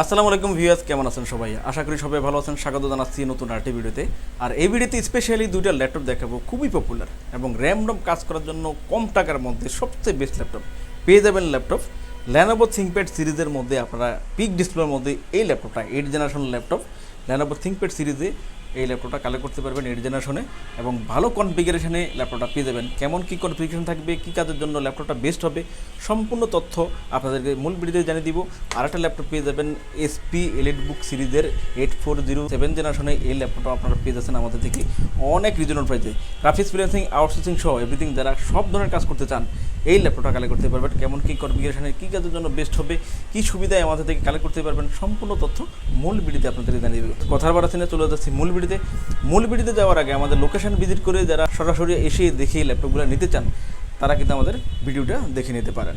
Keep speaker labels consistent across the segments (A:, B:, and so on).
A: আসসালামু আলাইকুম ভিউয়ার্স, কেমন আছেন সবাই? আশা করি সবাই ভালো আছেন। স্বাগত জানাচ্ছি নতুন আরটি ভিডিওতে। আর এই ভিডিওতে স্পেশালি দুইটা ল্যাপটপ দেখাবো, খুবই পপুলার এবং র্যাম র্যামডম কাজ করার জন্য কম টাকার মধ্যে সবচেয়ে বেস্ট ল্যাপটপ পেয়ে যাবেন ল্যাপটপ ল্যানোভো থিঙ্কপ্যাড সিরিজের মধ্যে আপনারা পিক ডিসপ্লের মধ্যে এই ল্যাপটপটা eight generation laptop Lenovo ThinkPad সিরিজে এই ল্যাপটপটা কালেক্ট করতে পারবেন এইট জেনারেশনে এবং ভালো কনফিগারেশনে ল্যাপটপটা পেয়ে যাবেন। কেমন কী কনফিগারেশন থাকবে, কী কাজের জন্য ল্যাপটপটা বেস্ট হবে, সম্পূর্ণ তথ্য আপনাদেরকে মূল ভিডিওতে জানিয়ে দিব। আর একটা ল্যাপটপ পেয়ে যাবেন এসপি এলিট বুক সিরিজের এইট ফোর জিরো সেভেন জেনারেশনে এই ল্যাপটপটা আপনারা পেয়ে যাচ্ছেন আমাদের থেকে। অনেক রিজনেবল প্রাইসে গ্রাফিক্স ফ্রিল্যান্সিং আউটসোর্সিং সহ এভরিথিং যারা সব ধরনের কাজ করতে চান এই ল্যাপটপটা কালেক্ট করতে পারবেন, কেমন কী কনফিগারেশনে কী কাজের জন্য বেস্ট হবে, কী সুবিধায় আমাদের থেকে কালেক্ট করতে পারবেন, সম্পূর্ণ তথ্য মূল ভিডিওতে আপনাদের জানিয়ে দেবে। কথার বাড়া সিনে চলে যাচ্ছি মূল ভিডিওতে। মূল ভিডিওতে যাওয়ার আগে আমাদের লোকেশন ভিজিট করে যারা সরাসরি এসে দেখে ল্যাপটপগুলো নিতে চান, তারা কিন্তু আমাদের ভিডিওটা দেখে নিতে পারেন।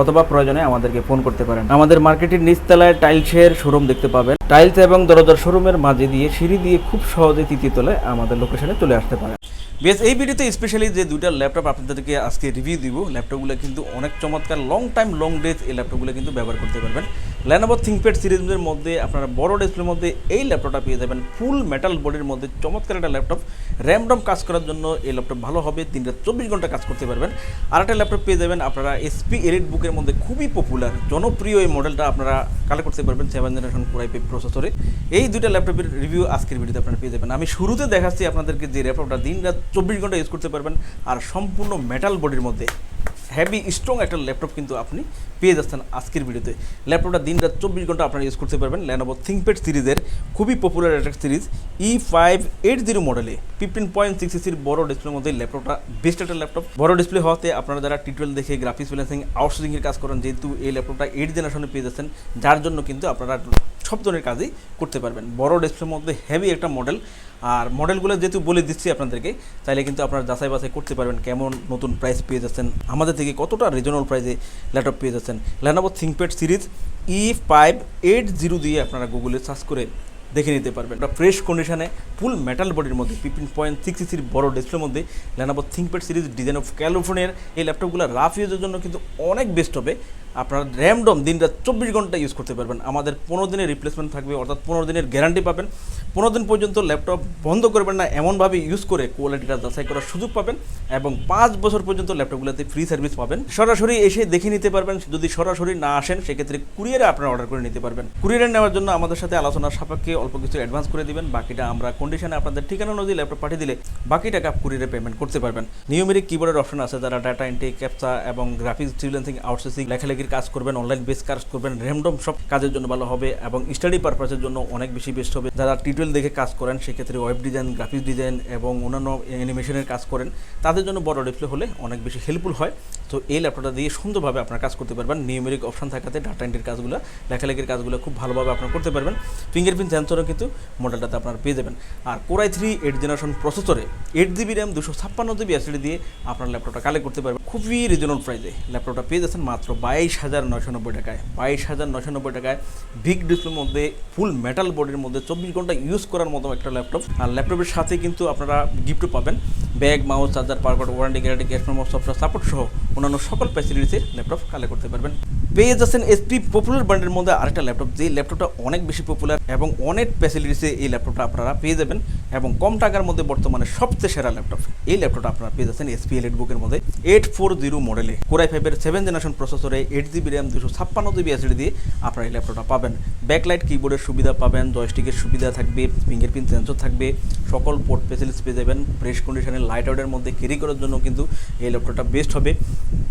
A: অথবা প্রয়োজনে আমাদেরকে ফোন করতে পারেন। আমাদের মার্কেটের নিচতলায় টাইলসের শোরুম দেখতে পাবেন। টাইলস এবং দরজার শোরুমের মাঝে দিয়ে সিঁড়ি দিয়ে খুব সহজে তৃতীয় তলায় আমাদের লোকেশনে চলে আসতে পারেন। বেশ, এই ভিডিওতে স্পেশালি যে দুইটা ল্যাপটপ আপনাদেরকে আজকে রিভিউ দিব ল্যাপটপগুলো কিন্তু অনেক চমৎকার লং টাইম লং ডেজ এই ল্যাপটপগুলো কিন্তু ব্যবহার করতে পারবেন। ল্যানোভো থিঙ্কপ্যাড সিরিজের মধ্যে আপনারা বড় ডিসপ্লের মধ্যে এই ল্যাপটপটা পেয়ে যাবেন। ফুল মেটাল বডির মধ্যে চমৎকার একটা ল্যাপটপ র্যামডম কাজ করার জন্য এই ল্যাপটপ ভালো হবে। তিনটা চব্বিশ ঘণ্টা কাজ করতে পারবেন। আর একটা ল্যাপটপ পেয়ে যাবেন আপনারা এসপি এলিট বুকের মধ্যে। খুবই পপুলার জনপ্রিয় এই মডেলটা আপনারা কালেক্ট করতে পারবেন সেভেন জেনারেশন কোরাইপি প্রসেসরে এই দুইটা ল্যাপটপের রিভিউ আজকের ভিডিওতে আপনারা পেয়ে যাবেন। আমি শুরুতে দেখাচ্ছি আপনাদেরকে যে ল্যাপটপটা দিন রাত চব্বিশ ঘণ্টা ইউজ করতে পারবেন। আর সম্পূর্ণ মেটাল বডির মধ্যে। হেভি স্ট্রং একটা ল্যাপটপ কিন্তু আপনি পেয়ে যাচ্ছেন আজকের ভিডিওতে ল্যাপটপটা দিন রাত চব্বিশ ঘণ্টা আপনারা ইউজ করতে পারবেন ল্যানোভো থিঙ্কপ্যাড সিরিজের খুবই পপুলার একটা series E five eight zero মডেলে ফিফটিন পয়েন্ট সিক্স সিসির বড় ডিসপ্লের মধ্যে ল্যাপটপটা বেস্ট একটা ল্যাপটপ বড় ডিসপ্লে হওয়াতে আপনারা যারা টিটুয়েল দেখে গ্রাফিক্স ফিলেন্সিং আউটসোর্সিংয়ের কাজ করেন, যেহেতু এই ল্যাপটপটা এইট জেনারেশনে পেয়ে যাচ্ছেন, যার জন্য কিন্তু আপনারা সব ধরনের কাজই করতে পারবেন। বড় ডিসপ্লের মধ্যে হেভি একটা মডেল আর মডেলগুলো যেহেতু বলে দিচ্ছি আপনাদেরকে তাইলে কিন্তু আপনারা যাচাই বাছাই করতে পারবেন কেমন নতুন প্রাইস পেয়ে যাচ্ছেন, আমাদের থেকে কতটা রিজনেবল প্রাইসে ল্যাপটপ পেয়ে যাচ্ছেন। Lenovo ThinkPad series E five eight zero দিয়ে আপনারা গুগলে সার্চ করে দেখে নিতে পারবেন। একটা ফ্রেশ কন্ডিশনে ফুল মেটাল বডির মধ্যে ফিফটিন পয়েন্ট সিক্স সিসির বড় ডিসপ্লের মধ্যে Lenovo ThinkPad series design of ক্যালিফোর্নিয়ার এই ল্যাপটপগুলো রাফ ইউজের জন্য কিন্তু অনেক বেস্ট হবে। আপনারা র্যামডম দিন রাত চব্বিশ ঘণ্টা ইউজ করতে পারবেন। আমাদের পনেরো দিনের রিপ্লেসমেন্ট থাকবে, অর্থাৎ পনেরো দিনের গ্যারান্টি পাবেন। পনেরো দিন পর্যন্ত ল্যাপটপ বন্ধ করবেন না, এমনভাবে ইউজ করে কোয়ালিটিটা যাচাই করার সুযোগ পাবেন এবং পাঁচ বছর পর্যন্ত ল্যাপটপগুলোতে ফ্রি সার্ভিস পাবেন। সরাসরি এসে দেখে নিতে পারবেন, যদি সরাসরি না আসেন, সেক্ষেত্রে কুরিয়ারে আপনারা অর্ডার করে নিতে পারবেন। কুরিয়ারে নেওয়ার জন্য আমাদের সাথে আলোচনার সাপেক্ষে অল্প কিছু অ্যাডভান্স করে দিবেন, বাকিটা আমরা কন্ডিশনে আপনাদের ঠিকানা অনুযায়ী ল্যাপটপ পাঠিয়ে দিলে বাকি টাকা কুরিয়ারে পেমেন্ট করতে পারবেন। নিয়মেরিক কিবোর্ডের অপশন আছে, যারা ডাটা এন্ট্রি ক্যাপচা এবং গ্রাফিক্স ফ্রিল্যান্সিং আউটসোর্সিং লেখালেখির কাজ করবেন অনলাইন বেস কাজ করবেন র্যামডম সব কাজের জন্য ভালো হবে এবং স্টাডি পারপাসের জন্য অনেক বেশি বেস্ট হবে। যারা টিউটোরিয়াল দেখে কাজ করেন, সেক্ষেত্রে ওয়েব ডিজাইন গ্রাফিক্স ডিজাইন এবং অন্যান্য অ্যানিমেশনের কাজ করেন, তাদের জন্য বড় ডিসপ্লে হলে অনেক বেশি হেল্পফুল হয়। তো এই ল্যাপটপটা দিয়ে সুন্দরভাবে আপনার কাজ করতে পারবেন। নিউমেরিক অপশন থাকাতে ডাটা এন্ট্রির কাজগুলো, লেখালেখির কাজগুলো খুব ভালোভাবে আপনার করতে পারবেন। ফিঙ্গারপ্রিন্ট সেন্সরও কিন্তু মডেলটাতে আপনার পেয়ে যাবেন। আর core i three eight generation প্রসেসরে এইট জিবি র্যাম দুশো ছাপ্পান্ন জিবি এসিডি দিয়ে আপনার ল্যাপটপটা কালেক্ট করতে পারবেন। খুবই রিজনেবল প্রাইসে ল্যাপটপটা পেয়ে যাচ্ছেন মাত্র বাইশ হাজার নয়শো নব্বই টাকায়। বাইশ হাজার নয়শো নব্বই টাকায় বিগ ডিসপ্লের মধ্যে ফুল মেটাল বডির মধ্যে চব্বিশ ঘণ্টা ইউজ করার মতো একটা ল্যাপটপ আর ল্যাপটপের সাথে কিন্তু আপনারা গিফটও পাবেন। Bag mouse charger power warranty guarantee cash memo software support সহ অন্যান্য সকল ফ্যাসিলিটিসে ল্যাপটপ কালেক্ট করতে পারবেন। পেয়ে যাচ্ছেন এসপি পপুলার ব্র্যান্ডের মধ্যে আরেকটা ল্যাপটপ যে ল্যাপটপটা অনেক বেশি পপুলার এবং অনেক ফ্যাসিলিটিসে এই ল্যাপটপটা আপনারা পেয়ে যাবেন এবং কম টাকার মধ্যে বর্তমানে সবচেয়ে সেরা ল্যাপটপ এই ল্যাপটপটা আপনারা পেয়ে যাচ্ছেন এসপি এলিট বুকের মধ্যে। এইট ফোর জিরো মডেলে কোরাই ফাইভের সেভেন জেনারেশন প্রসেসরে এইট জিবি র্যাম দুশো ছাপ্পান্ন জিবি এসিডি দিয়ে আপনারা এই ল্যাপটপটা পাবেন। ব্যাকলাইট কিবোর্ডের সুবিধা পাবেন জয়স্টিকের সুবিধা থাকবে ফিঙ্গারপ্রিন্ট সেন্সর থাকবে, সকল পোর্ট ফেসিলিটিস পেয়ে যাবেন। প্রেস কন্ডিশনের লাইট আউটের মধ্যে ক্যারি করার জন্য কিন্তু এই ল্যাপটপটা বেস্ট হবে।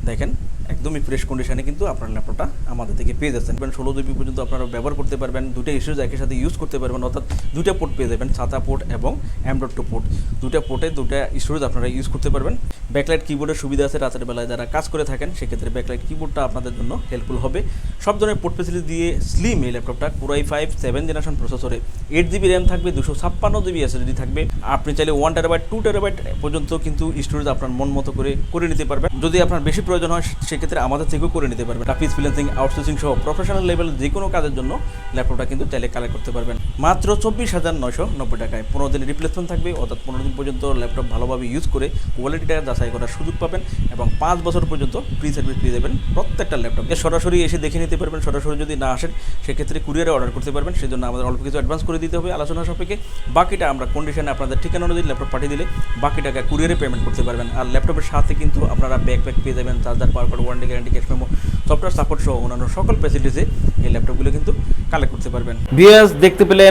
A: দেখেন একদমই ফ্রেশ কন্ডিশনে কিন্তু আপনার ল্যাপটপটা আমাদের থেকে পেয়ে যাচ্ছেন। ষোলো জিবি পর্যন্ত আপনারা ব্যবহার করতে পারবেন দুটো স্টোরেজ একই সাথে ইউজ করতে পারবেন, অর্থাৎ দুটা পোর্ট পেয়ে যাবেন, ছাতা পোর্ট এবং অ্যান্ড্রয়েড টু পোর্ট দুটা পোর্টে দুটা স্টোরেজ আপনারা ইউজ করতে পারবেন। ব্যাকলাইট কিবোর্ডের সুবিধা আছে, রাতের বেলায় যারা কাজ করে থাকেন, সেক্ষেত্রে ব্যাকলাইট কিবোর্ডটা আপনাদের জন্য হেল্পফুল হবে। সব ধরনের পোর্ট ফেসিলিটি দিয়ে স্লিম এই ল্যাপটপটা core i five seven generation প্রসেসরে এইট জিবি র্যাম থাকবে, দুশো ছাপ্পান্ন জিবি এসএসডি থাকবে। আপনি চাইলে ওয়ান টেরাবাইট টু টেরাবাইট পর্যন্ত কিন্তু স্টোরেজ আপনার মন মতো করে করে নিতে পারবেন। যদি আপনার বেশি প্রয়োজন হয় সেক্ষেত্রে আমাদের থেকেও করে নিতে পারবেন। টাফিস ফ্রিল্যান্সিং আউটসোর্সিং সহ প্রফেশনাল লেভেল যে কোনো কাজের জন্য ল্যাপটপটা কিন্তু চাইলে কালেক্ট করতে পারবেন। মাত্র চব্বিশ হাজার নয়শো নব্বই টাকায়। পনেরো দিনের রিপ্লেসমেন্ট থাকবে, অর্থাৎ পনেরো দিন পর্যন্ত ল্যাপটপ ভালোভাবে ইউজ করে কোয়ালিটিটা যাচাই করার সুযোগ পাবেন এবং পাঁচ বছর পর্যন্ত ফ্রি সার্ভিস পেয়ে যাবেন প্রত্যেকটা ল্যাপটপ সরাসরি এসে দেখে নিতে পারবেন, সরাসরি যদি না আসেন, সেক্ষেত্রে কুরিয়ারে অর্ডার করতে পারবেন সেই জন্য আমাদের অল্প কিছু অ্যাডভান্স করে দিতে হবে আলোচনা সাপেক্ষে। বাকিটা আমরা কন্ডিশনে আপনাদের ঠিকানা অনুযায়ী ল্যাপটপ পাঠিয়ে দিলে বাকি টাকা কুরিয়ারে পেমেন্ট করতে পারবেন। আর ল্যাপটপের সাথে কিন্তু আপনারা ব্যাকপ্যাক পেয়ে যাবেন charger power card warranty guarantee cash memo software support সহ অন্যান্য সকল ফ্যাসিলিটিসে এই ল্যাপটপগুলো কিন্তু কালেক্ট করতে পারবেন। বিএস দেখতে পেলেন